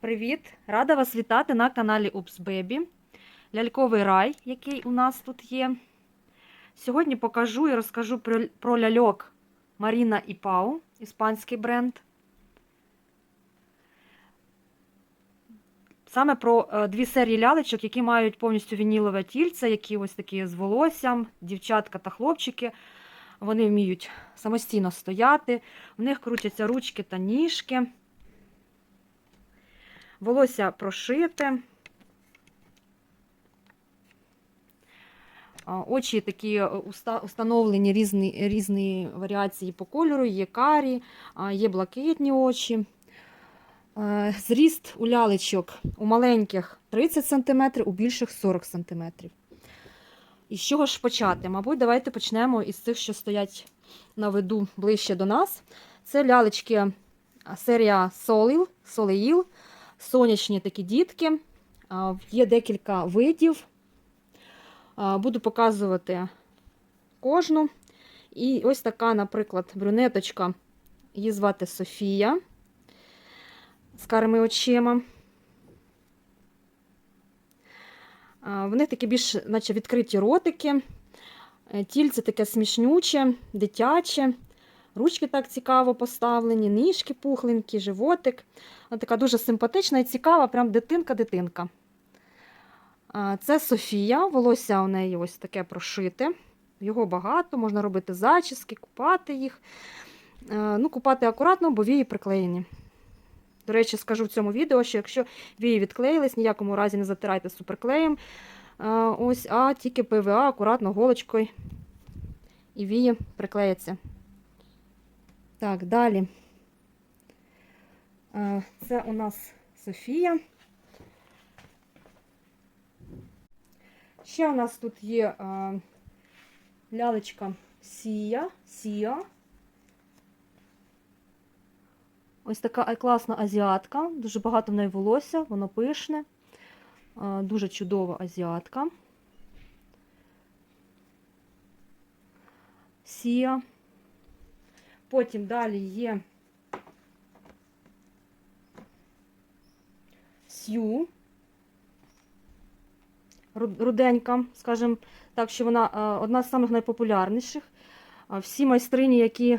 Привіт! Рада вас вітати на каналі Ups Baby. Ляльковий рай, який у нас тут є. Сьогодні покажу і розкажу про, про ляльок Маріна і Пау, іспанський бренд. Саме про е, дві серії лялечок, які мають повністю вінілове тільце, які ось такі з волоссям, дівчатка та хлопчики. Вони вміють самостійно стояти, в них крутяться ручки та ніжки. Волосся прошите. Очі такі е, установлені різні, різні варіації по кольору, є карі, є блакитні очі. Е, Зріст у лялечок у маленьких 30 см, у більших 40 см. І з чого ж почати? Мабуть, давайте почнемо із цих, що стоять на виду ближче до нас. Це лялечки серія Солеїл, сонячні такі дітки. Є декілька видів. Буду показувати кожну. І ось така, наприклад, брюнеточка. Її звати Софія з карими очима. В них такі більш наче відкриті ротики. Е, Тільце таке смішнюче, дитяче. Ручки так цікаво поставлені, ніжки пухленькі, животик. Вона така дуже симпатична і цікава, прям дитинка-дитинка. Це Софія, волосся у неї ось таке прошите. Його багато, можна робити зачіски, купати їх. Ну, Купати акуратно, бо вії приклеєні. До речі, скажу в цьому відео, що якщо вії відклеїлись, ніякому разі не затирайте суперклеєм. Ось, а тільки ПВА акуратно голочкою і вії приклеяться. Так, далі. Е, Це у нас Софія. Ще у нас тут є е, лялечка Сія. Сія. Ось така класна азіатка. Дуже багато в неї волосся, воно пишне. Е, Дуже чудова азіатка. Сія. Потім далі є Сью. Руденька, скажімо так, що вона е, одна з самих найпопулярніших. Всі майстрині, які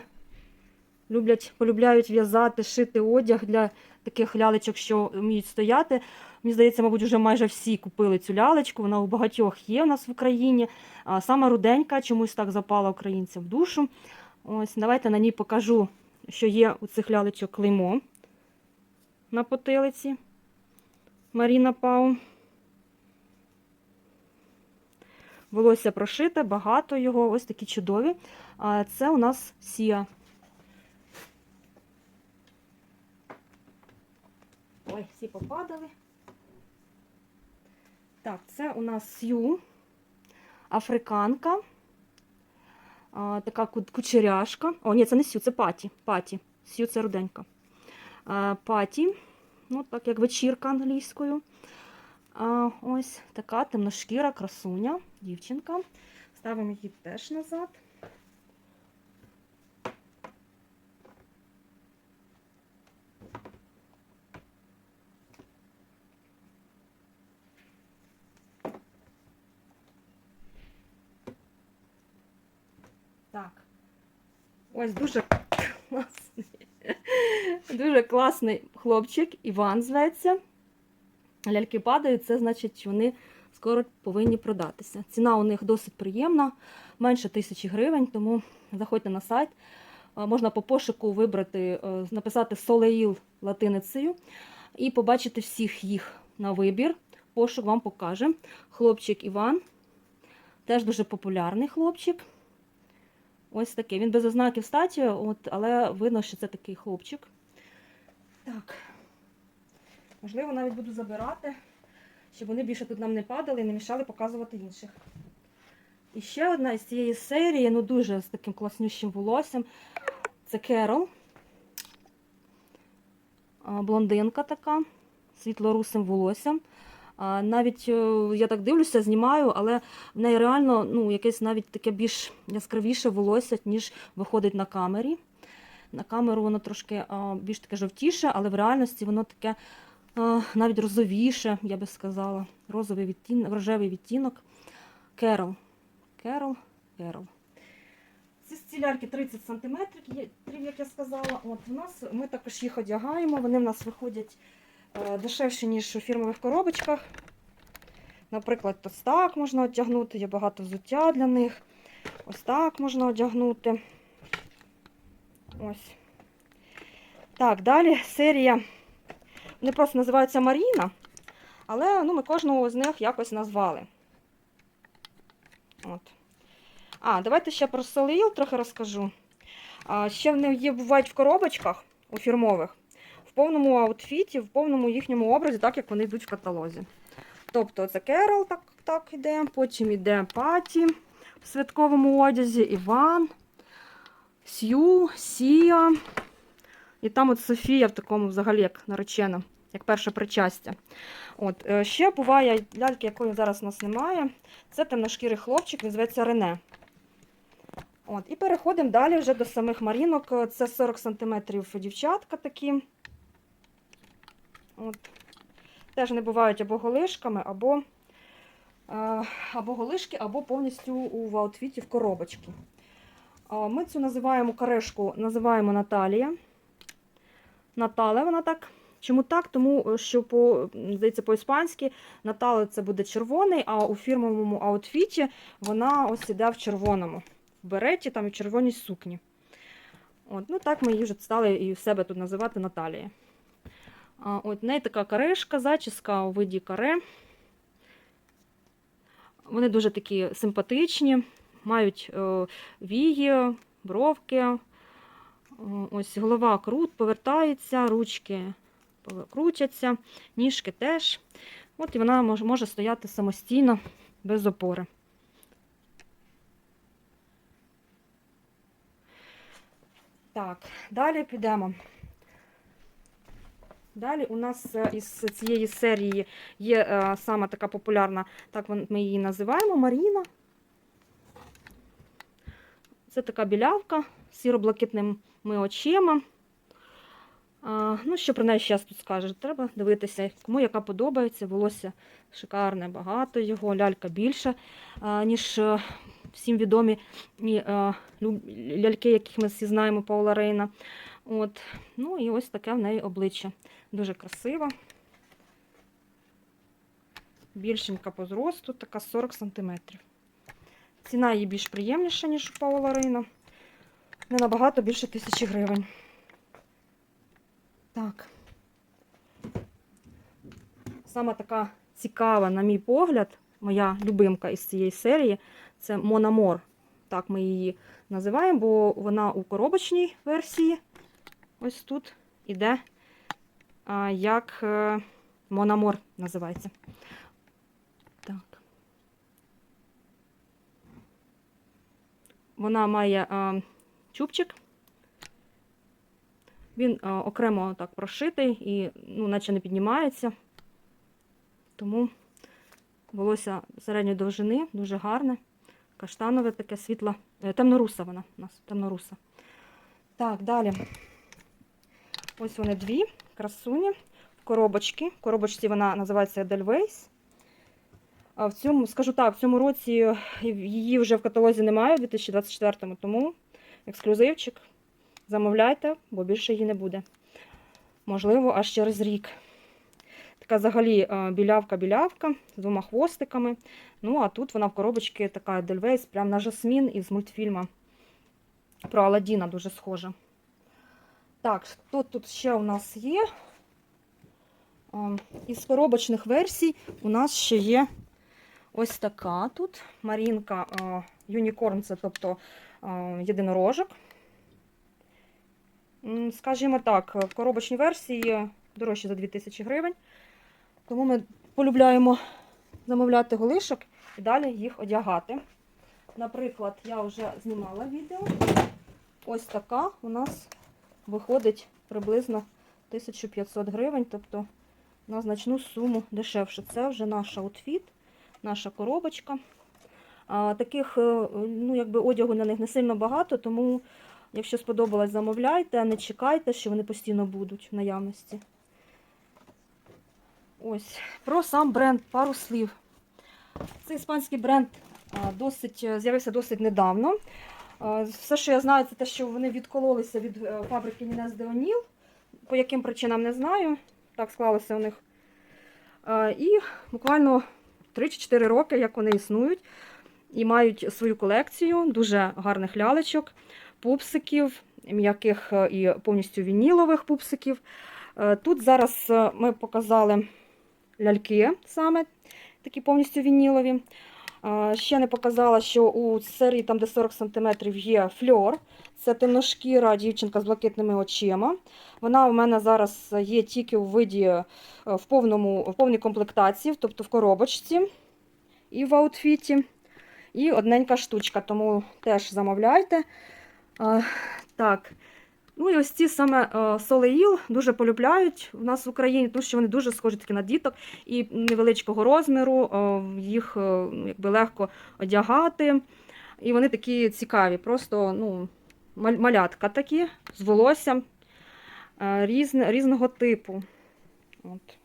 люблять, полюбляють в'язати, шити одяг для таких лялечок, що вміють стояти. Мені здається, мабуть, вже майже всі купили цю лялечку. Вона у багатьох є у нас в Україні. А Сама руденька чомусь так запала українцям в душу. Ось, давайте на ній покажу, що є у цих лялечок клеймо на потилиці. Маріна Пау. Волосся прошите, багато його, ось такі чудові. А це у нас Сія. Ой, всі попадали. Так, це у нас Сью, африканка. А, така кучеряшка. О, ні, це не сю, це паті. Паті. Сю це руденька. А, паті. Ну, так як вечірка англійською. А, ось така темношкіра красуня, дівчинка. Ставимо її теж назад. Так. Ось дуже класний. Дуже класний хлопчик. Іван зветься. Ляльки падають, це значить, вони скоро повинні продатися. Ціна у них досить приємна, менше тисячі гривень, тому заходьте на сайт. Можна по пошуку вибрати, е, написати Солеїл латиницею і побачити всіх їх на вибір. Пошук вам покаже. Хлопчик Іван, теж дуже популярний хлопчик. Ось такий. Він без ознаків статі, от, але видно, що це такий хлопчик. Так. Можливо, навіть буду забирати, щоб вони більше тут нам не падали і не мішали показувати інших. І ще одна із цієї серії, ну дуже з таким класнющим волоссям. Це Керол. Блондинка така, світлорусим волоссям. А, Навіть е, я так дивлюся, знімаю, але в неї реально ну, якесь навіть таке більш яскравіше волосся, ніж виходить на камері. На камеру воно трошки а, більш таке жовтіше, але в реальності воно таке а, навіть розовіше, я би сказала. Розовий відтінок, рожевий відтінок. Керол. Керол, Керол. Ці стілярки 30 см, як я сказала. От, у нас, ми також їх одягаємо. Вони в нас виходять дешевші, ніж у фірмових коробочках. Наприклад, ось так можна одягнути, є багато взуття для них. Ось так можна одягнути. Ось. Так, далі серія. Вони просто називаються Маріна, але ну, ми кожного з них якось назвали. От. А, давайте ще про Солеїл трохи розкажу. А, ще вони є, бувають в коробочках у фірмових, в повному аутфіті, в повному їхньому образі, так як вони йдуть в каталозі. Тобто це Керол так, так іде, потім іде Паті в святковому одязі, Іван, Сью, Сія. І там от Софія в такому взагалі як наречена, як перше причастя. От, е, ще буває ляльки, якої зараз у нас немає. Це темношкірий хлопчик, він зветься Рене. От, і переходимо далі вже до самих марінок. Це 40 см дівчатка такі. От. Теж не бувають або голишками, або, е, або голишки, або повністю у аутфіті в коробочки. А Ми цю називаємо карешку, називаємо Наталія. Натале вона так. Чому так? Тому що по, здається, по-іспанськи Натале це буде червоний, а у фірмовому аутфіті вона ось іде в червоному. В береті там і в червоній сукні. От, ну так ми її вже стали і в себе тут називати Наталія. От в неї така карешка, зачіска у виді каре. Вони дуже такі симпатичні, мають е, вії, бровки. Е, Ось голова крут, повертається, ручки крутяться, ніжки теж. От і вона може стояти самостійно, без опори. Так, далі підемо. Далі у нас е, із цієї серії є е, сама така популярна, так ми її називаємо Маріна. Це така білявка з сіро-блакитними очима. А, ну, що про неї зараз тут скажу? Треба дивитися, кому яка подобається. Волосся шикарне, багато його, лялька більша, а, ніж е, всім відомі і, ляльки, яких ми всі знаємо Паула Рейна. От. Ну і ось таке в неї обличчя. Дуже красива. Більшенька по зросту, така 40 см. Ціна її більш приємніша, ніж у Паула Рейна. Не набагато більше тисячі гривень. Так. Сама така цікава, на мій погляд, моя любимка із цієї серії це Мономор. Так ми її називаємо, бо вона у коробочній версії. Ось тут іде як е, Мономор називається. Так. Вона має а, чубчик. Він а, окремо так прошитий і ну, наче не піднімається. Тому волосся середньої довжини, дуже гарне. Каштанове таке світло. е, Темноруса вона у нас, темноруса. Так, далі. Ось вони дві красуні. Коробочки. В коробочці вона називається Edelweiss. В цьому, скажу так, в цьому році її вже в каталозі немає, у 2024 тому ексклюзивчик. Замовляйте, бо більше її не буде. Можливо, аж через рік. Така взагалі е, білявка-білявка з двома хвостиками. Ну, а тут вона в коробочці така Edelweiss, прям на жасмін із мультфільму про Аладдіна дуже схожа. Так, що тут ще у нас є? Е, Із коробочних версій у нас ще є ось така тут. Марінка е, Юнікорн, це тобто е, єдинорожок. Скажімо так, в коробочній версії дорожче за 2000 гривень. Тому ми полюбляємо замовляти голишок і далі їх одягати. Наприклад, я вже знімала відео. Ось така у нас виходить приблизно 1500 гривень, тобто на значну суму дешевше. Це вже наш аутфіт, наша коробочка. А, таких е, ну, якби одягу на них не сильно багато, тому, якщо сподобалось, замовляйте, не чекайте, що вони постійно будуть в наявності. Ось, про сам бренд пару слів. Цей іспанський бренд досить, е, з'явився досить недавно. А, Все, що я знаю, це те, що вони відкололися від е, фабрики Нінес де Оніл. По яким причинам не знаю. Так склалося у них. І буквально 3-4 роки, як вони існують, і мають свою колекцію дуже гарних лялечок, пупсиків, м'яких е, і повністю вінілових пупсиків. Е, Тут зараз е, ми показали ляльки саме, такі повністю вінілові. Ще не показала, що у серії, там, де 40 см, є фльор. Це темношкіра дівчинка з блакитними очима. Вона у мене зараз є тільки у виді е, в, повному, в повній комплектації, тобто в коробочці і в аутфіті. І одненька штучка, тому теж замовляйте. Так. Ну і ось ці саме е, солеїл дуже полюбляють у нас в Україні, тому що вони дуже схожі такі на діток і невеличкого розміру, е, їх е, ну, якби легко одягати. І вони такі цікаві, просто ну, малятка такі з волоссям різне, різного типу. От.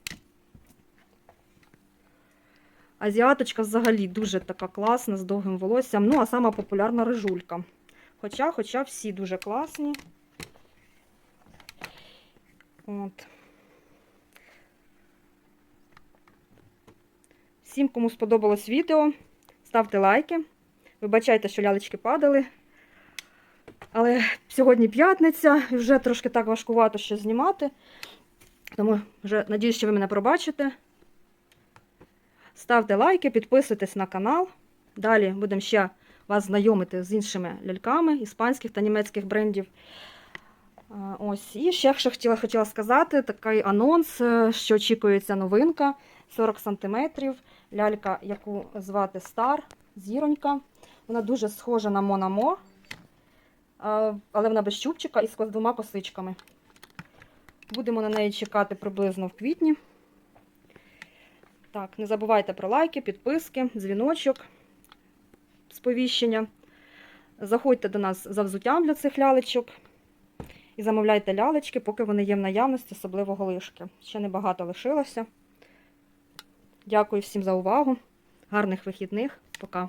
Азіаточка взагалі дуже така класна, з довгим волоссям. Ну, а сама популярна рижулька. Хоча, хоча всі дуже класні. От. Всім, кому сподобалось відео, ставте лайки. Вибачайте, що лялечки падали. Але сьогодні п'ятниця, і вже трошки так важкувато ще знімати. Тому вже надіюсь, що ви мене пробачите. Ставте лайки, підписуйтесь на канал. Далі будемо ще вас знайомити з іншими ляльками іспанських та німецьких брендів. А, Ось. І ще хотіла, хотіла сказати, такий анонс, е, що очікується новинка 40 см. Лялька, яку звати Стар, зіронька. Вона дуже схожа на Монамо, але вона без чубчика і з двома косичками. Будемо на неї чекати приблизно в квітні. Так, не забувайте про лайки, підписки, дзвіночок, сповіщення. Заходьте до нас за взуттям для цих лялечок. І замовляйте лялечки, поки вони є в наявності, особливо голишки. Ще небагато лишилося. Дякую всім за увагу. Гарних вихідних. Пока.